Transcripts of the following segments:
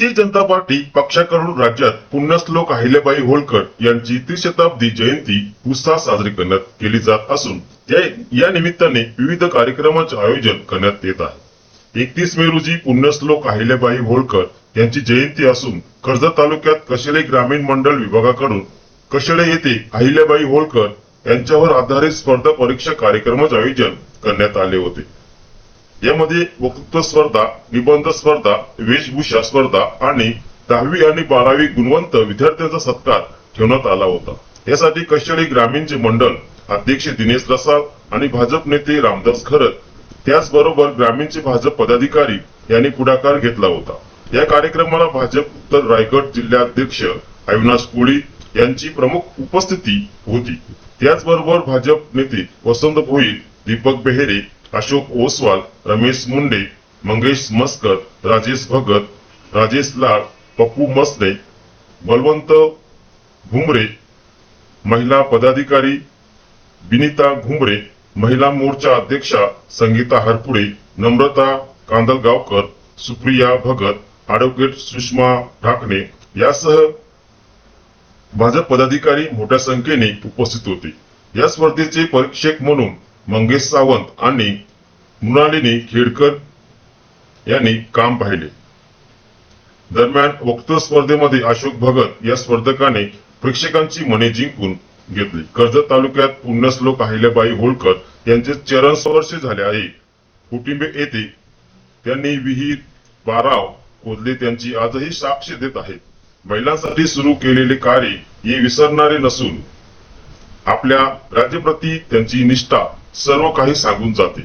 Bharatiya Janata party पक्षाकडून राज्यात पुण्यश्लोक अहिल्याबाई होळकर यांची त्रिशताब्दी जयंती उत्साह साजरी करण्यात केली जात असून या या निमित्ताने विविध कार्यक्रमांचे आयोजन करण्यात येत आहे. एकतीस मे रोजी पुण्यश्लोक अहिल्याबाई होळकर यांची जयंती असून कर्जत तालुक्यात कशेळे ग्रामीण मंडळ विभागाकडून कशेळे येथे अहिल्याबाई होळकर यांच्यावर आधारित स्पर्धा परीक्षा कार्यक्रमाचे आयोजन करण्यात आले होते. यामध्ये वक्तृत्व स्पर्धा निबंध स्पर्धा वेशभूषा स्पर्धा आणि दहावी आणि बारावी गुणवंत विद्यार्थ्यांचा सत्कार ठेवण्यात आला होता. यासाठी कशाळी ग्रामीणचे मंडळ अध्यक्ष दिनेश प्रसाद आणि भाजप नेते रामदास खरत त्याचबरोबर ग्रामीणचे भाजप पदाधिकारी यांनी पुढाकार घेतला होता. या कार्यक्रमाला भाजप उत्तर रायगड जिल्हाध्यक्ष अविनाश कोळी यांची प्रमुख उपस्थिती होती. त्याचबरोबर भाजप नेते वसंत भोईर दीपक बेहेरे अशोक ओसवाल रमेश मुंडे मंगेश मस्कर राजेश भगत राजेश लाड पप्पू मसले बलवंत घुमरे महिला पदाधिकारी विनिता घुमरे महिला मोर्चा अध्यक्षा संगीता हरपुडे नम्रता कांदलगावकर सुप्रिया भगत ॲडव्होकेट सुषमा ढाकणे यासह भाजप पदाधिकारी मोठ्या संख्येने उपस्थित होते. या स्पर्धेचे परीक्षक म्हणून मंगेश सावंत आणि मृणालिनी खेडकर यांनी काम पाहिले. दरम्यान वक्तृत्व स्पर्धेमध्ये अशोक भगत या स्पर्धकाने प्रेक्षकांची मने जिंकून घेतली. कर्जत तालुक्यात पुण्यश्लोक अहिल्याबाई होळकर यांचे चरण स्वर्ष झाले आहे. कुटुंबे येथे त्यांनी विहीर बाराव खोदले त्यांची आजही साक्ष देत आहेत महिलांसाठी सुरू केलेले कार्य हे विसरणारे नसून आपल्या राज्यप्रती त्यांची निष्ठा सर्व काही सांगून जाते.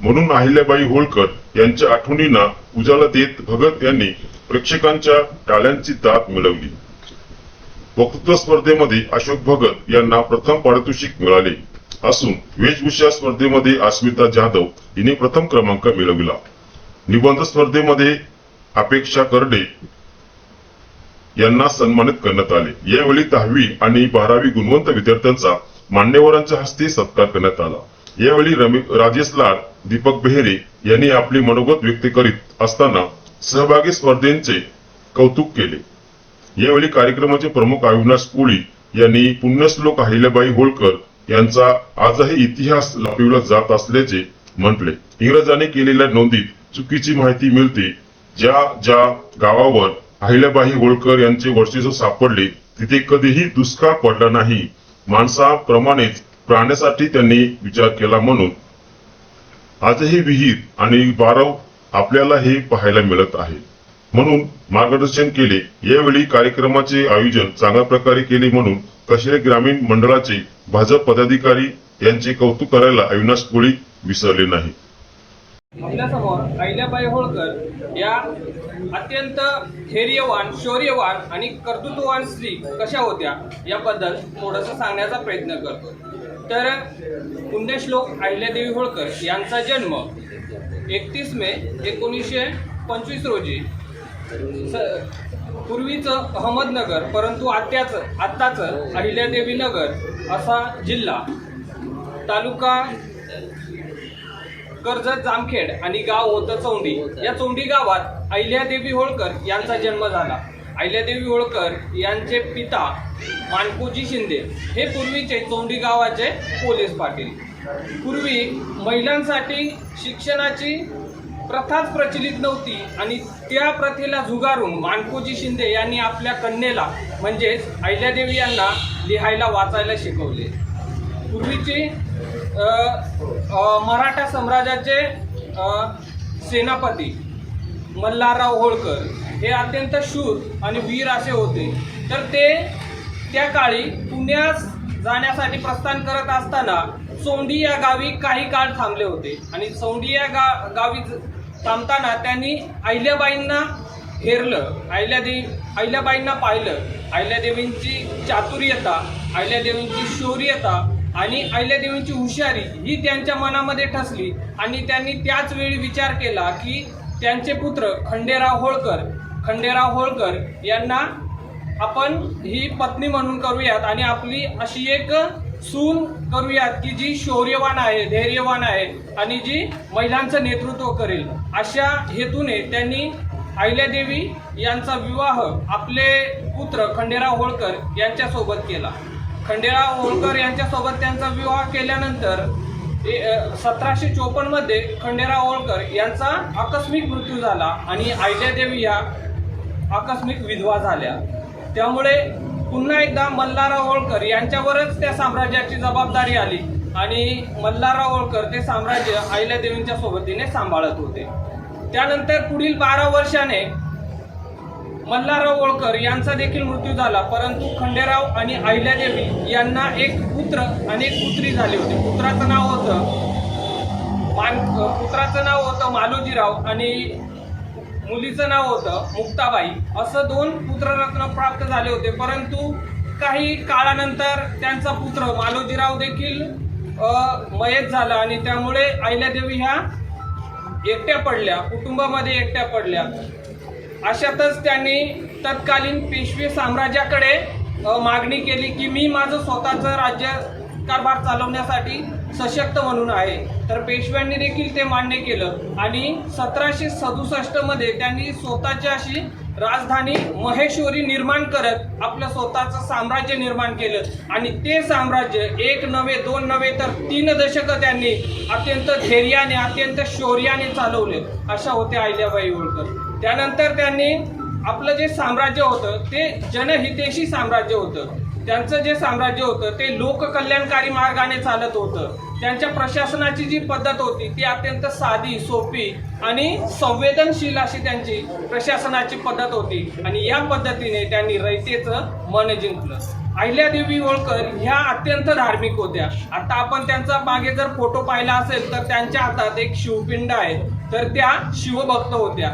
म्हणून अहिल्याबाई होळकर यांच्या आठवणींना उजाला देत भगत यांनी प्रेक्षकांच्या टाळ्यांची दात मिळवली. वक्तृत्व स्पर्धेमध्ये अशोक भगत यांना प्रथम पारितोषिक मिळाले. असून वेशभूषा स्पर्धेमध्ये अस्मिता जाधव हिने प्रथम क्रमांक मिळविला. निबंध स्पर्धेमध्ये अपेक्षा करडे यांना सन्मानित करण्यात आले. यावेळी दहावी आणि बारावी गुणवंत विद्यार्थ्यांचा मान्यवरांच्या हस्ते सत्कार करण्यात आला. यावेळी राजेश लाड दीपक बेहेरे यांनी आपली मनोगत व्यक्त करीत असताना सहभागी स्पर्धेचे कौतुक केले. यावेळी कार्यक्रमाचे प्रमुख अविनाश कोळी यांनी पुण्यश्लोक अहिल्याबाई होळकर यांचा आजही इतिहास लपविला जात असल्याचे म्हटले. इंग्रजांनी केलेल्या नोंदीत चुकीची माहिती मिळते. ज्या ज्या गावावर अहिल्याबाई होळकर यांचे वर्चस्व सापडले तिथे कधीही दुष्काळ पडला नाही. माणसाप्रमाणेच प्राण्यासाठी त्यांनी विचार केला म्हणून. आजही विहीर आणि बारव आपल्याला हे पाहायला मिळत आहे. म्हणून मार्गदर्शन केले. यावेळी कार्यक्रमाचे आयोजन चांगल्या प्रकारे केले म्हणून कशेरे ग्रामीण मंडळाचे भाजप पदाधिकारी यांचे कौतुक करायला अविनाश कोळी विसरले नाही. आपल्यासमोर अहिल्याबाई होळकर या अत्यंत धैर्यवान शौर्यवान आणि कर्तृत्ववान स्त्री कशा होत्या याबद्दल थोडंसं सांगण्याचा प्रयत्न करतो तर पुण्यश्लोक अहिल्यादेवी होळकर यांचा जन्म एकतीस मे एकोणीसशे पंचवीस रोजी स पूर्वीचं अहमदनगर परंतु आत्याचं आत्ताचं अहिल्यादेवी नगर असा जिल्हा तालुका कर्जत जामखेड आणि गाव होतं चौंडी. या चौंडी गावात अहिल्यादेवी होळकर यांचा जन्म झाला. अहिल्यादेवी होळकर यांचे पिता मानकोजी शिंदे. हे पूर्वीचे चौंडी गावाचे पोलीस पाटील. पूर्वी महिलांसाठी शिक्षणाची प्रथाच प्रचलित नव्हती आणि त्या प्रथेला झुगारून मानकोजी शिंदे यांनी आपल्या कन्येला म्हणजेच अहिल्यादेवी यांना लिहायला वाचायला शिकवले. पूर्वीचे मराठा साम्राज्याचे सेनापती मल्हारराव होळकर हे अत्यंत शूर आणि वीर असे होते. तर ते त्या काळी पुण्यास जाण्यासाठी प्रस्थान करत असताना सोंडी या गावी काही काळ थांबले होते. आणि सोंडी या गा गावी थांबताना त्यांनी अहिल्याबाईंना हेरलं अहिल्यादेवी अहिल्याबाईंना पाहिलं. अहिल्यादेवींची चातुर्यता अहिल्यादेवींची शौर्यता आणि अहिल्यादेवींची हुशारी ही त्यांच्या मनामध्ये ठसली आणि त्यांनी त्याच वेळी विचार केला की त्यांचे पुत्र खंडेराव होळकर खंडेराव होळकर यांना आपण ही पत्नी म्हणून करूयात आणि आपली अशी एक सून करूयात की जी शौर्यवान आहे धैर्यवान आहे आणि जी महिलांचं नेतृत्व करेल. अशा हेतूने त्यांनी अहिल्यादेवी यांचा विवाह आपले पुत्र खंडेराव होळकर यांच्यासोबत केला. खंडेराव होळकर यांच्यासोबत त्यांचा विवाह केल्यानंतर सतराशे चोपन्नमध्ये खंडेराव होळकर यांचा आकस्मिक मृत्यू झाला आणि अहिल्यादेवी या आकस्मिक विधवा झाल्या. त्यामुळे पुन्हा एकदा मल्हारराव होळकर यांच्यावरच त्या साम्राज्याची जबाबदारी आली आणि मल्हारराव होळकर ते साम्राज्य अहिल्यादेवींच्या सोबतीने सांभाळत होते. त्यानंतर पुढील बारा वर्षाने मल्हारराव होळकर यांचा देखील मृत्यू झाला परंतु खंडेराव आणि अहिल्यादेवी यांना एक पुत्र आणि एक पुत्री झाली होती. पुत्राचं नाव होतं मान पुत्राचं नाव होतं मालोजीराव आणि मुलीचं नाव होतं मुक्ताबाई. असं दोन पुत्ररत्न प्राप्त झाले होते परंतु काही काळानंतर त्यांचा पुत्र मालोजीराव देखील मयत झाला आणि त्यामुळे अहिल्यादेवी ह्या एकट्या पडल्या कुटुंबामध्ये एकट्या पडल्या. अशातच त्यांनी तत्कालीन पेशवे साम्राज्याकडे मागणी केली की मी माझं स्वतःचं राज्य कारभार चालवण्यासाठी सशक्त म्हणून आहे. तर पेशव्यांनी देखील ते मान्य केलं आणि सतराशे सदुसष्टमध्ये त्यांनी स्वतःची अशी राजधानी महेश्वरी निर्माण करत आपलं स्वतःचं साम्राज्य निर्माण केलं. आणि ते साम्राज्य एक नव्हे दोन नव्हे तर तीन दशकं त्यांनी अत्यंत धैर्याने अत्यंत शौर्याने चालवले. अशा होते अहिल्याबाई होळकर. त्यानंतर त्यांनी आपलं जे साम्राज्य होतं ते जनहितेशी साम्राज्य होतं. त्यांचं जे साम्राज्य होतं ते लोककल्याणकारी मार्गाने चालत होतं. त्यांच्या प्रशासनाची जी पद्धत होती ती अत्यंत साधी सोपी आणि संवेदनशील अशी त्यांची प्रशासनाची पद्धत होती. आणि या पद्धतीने त्यांनी रयतेचं मन जिंकलं. अहिल्यादेवी होळकर ह्या अत्यंत धार्मिक होत्या. आता आपण त्यांचा मागे जर फोटो पाहिला असेल तर त्यांच्या हातात एक शिवपिंड आहे. तर त्या शिवभक्त होत्या.